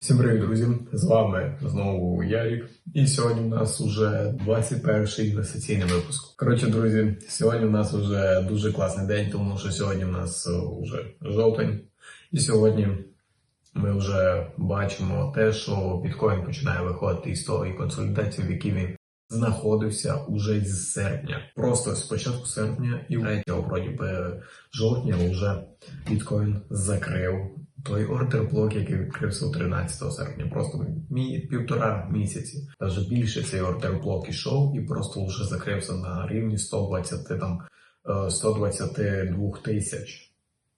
Всім привіт, друзі! З вами знову Ярік. І сьогодні у нас уже 21 інвестиційний випуск. Коротше, друзі, сьогодні у нас вже дуже класний день, тому що сьогодні у нас вже жовтень. І сьогодні ми вже бачимо те, що біткоін починає виходити із тої консолідації, в якій він знаходився уже з серпня. Просто з початку серпня і 3 вроді би жовтня вже біткоін закрив той ордер блок, який відкрився 13 серпня, просто мі, півтора місяці. Навіть більше цей ордер блок ішов і просто вже закрився на рівні 120 там е, 122 тисяч.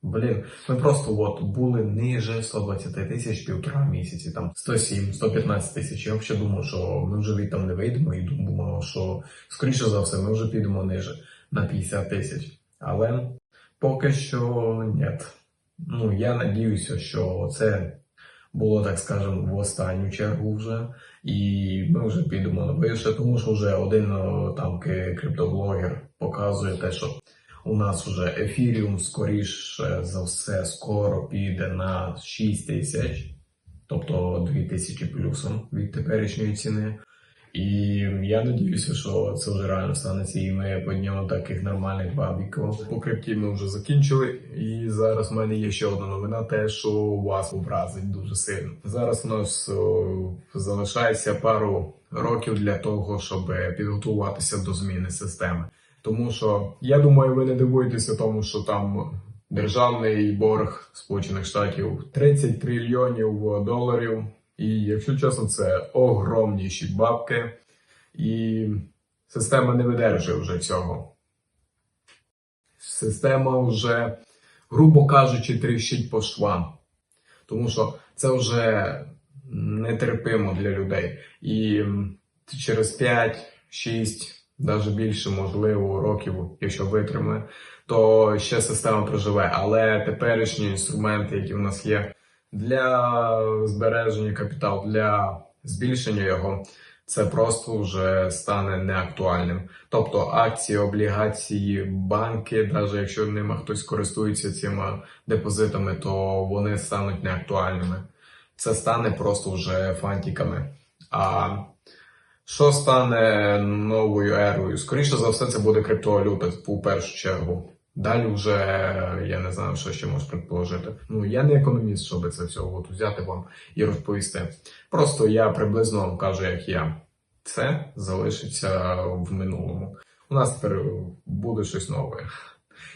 Блін, ми просто от були ниже 120 тисяч півтора місяці, там 107, 115 тисяч. Я взагалі думав, що ми вже від там не вийдемо, і думав, що скоріше за все ми вже підемо ниже на 50 тисяч. Але поки що ні. Ну, я надіюся, що це було, так скажемо, в останню чергу вже, і ми вже підемо на вище, тому що вже один там криптоблогер показує те, що у нас вже ефіріум скоріше за все скоро піде на 6 тисяч, тобто 2 тисячі плюсом від теперішньої ціни. І я надіюся, що це вже реально станеться, і ми піднімемо таких нормальних бабіків. По крипті ми вже закінчили, і зараз в мене є ще одна новина, те, що вас образить дуже сильно. Зараз у нас о, залишається пару років для того, щоб підготуватися до зміни системи. Тому що я думаю, ви не дивуєтеся тому, що там державний борг Сполучених Штатів 30 трильйонів доларів. І якщо чесно, це огромніші бабки, і система не видержує вже цього. Система вже, грубо кажучи, тріщить по швам. Тому що це вже нетерпимо для людей. І через 5, 6, навіть більше, можливо, років, якщо витримає, то ще система проживе. Але теперішні інструменти, які в нас є для збереження капіталу, для збільшення його, це просто вже стане неактуальним. Тобто акції, облігації, банки, навіть якщо ними хтось користується цими депозитами, то вони стануть неактуальними. Це стане просто вже фантиками. А що стане новою ерою? Скоріше за все, це буде криптовалюта у першу чергу. Далі вже я не знаю, що ще можу предположити. Ну я не економіст, щоб це все от взяти вам і розповісти. Просто я приблизно вам кажу, як я. Це залишиться в минулому. У нас тепер буде щось нове.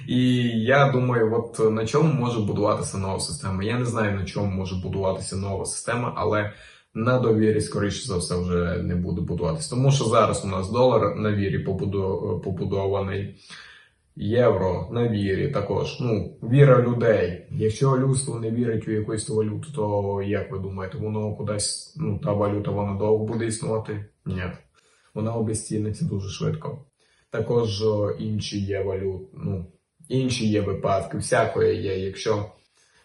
І я думаю, от на чому може будуватися нова система. Я не знаю, на чому може будуватися нова система, але на довірі, скоріше за все, вже не буде будуватися. Тому що зараз у нас долар на вірі побудо- побудований. Євро на вірі також. Ну, віра людей. Якщо людство не вірить у якусь валюту, то як ви думаєте, воно кудись, ну, та валюта вона довго буде існувати? Ні. Вона обезціниться дуже швидко. Також інші є валют, ну, інші є випадки, всякої є. Якщо,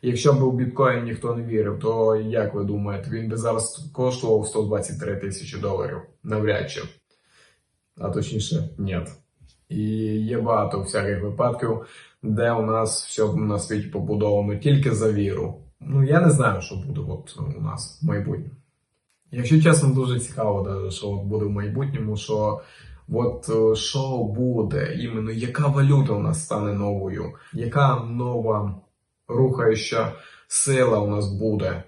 якщо б у біткоін ніхто не вірив, то як ви думаєте, він би зараз коштував 123 тисячі доларів? Навряд чи. А точніше, ні. І є багато всяких випадків, де у нас все на світі побудовано тільки за віру. Ну я не знаю, що буде от у нас в майбутньому. Якщо чесно, дуже цікаво, да, що буде в майбутньому, що от е, що буде, іменно яка валюта у нас стане новою, яка нова рухаюча сила у нас буде.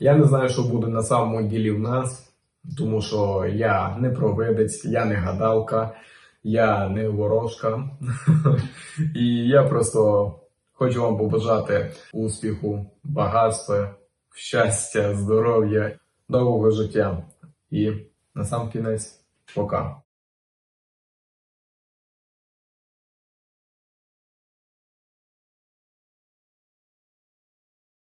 Я не знаю, що буде на самому ділі в нас, тому що я не провидець, я не гадалка, я не ворожка. І я просто хочу вам побажати успіху, багатства, щастя, здоров'я, довгого життя. І на сам кінець, пока.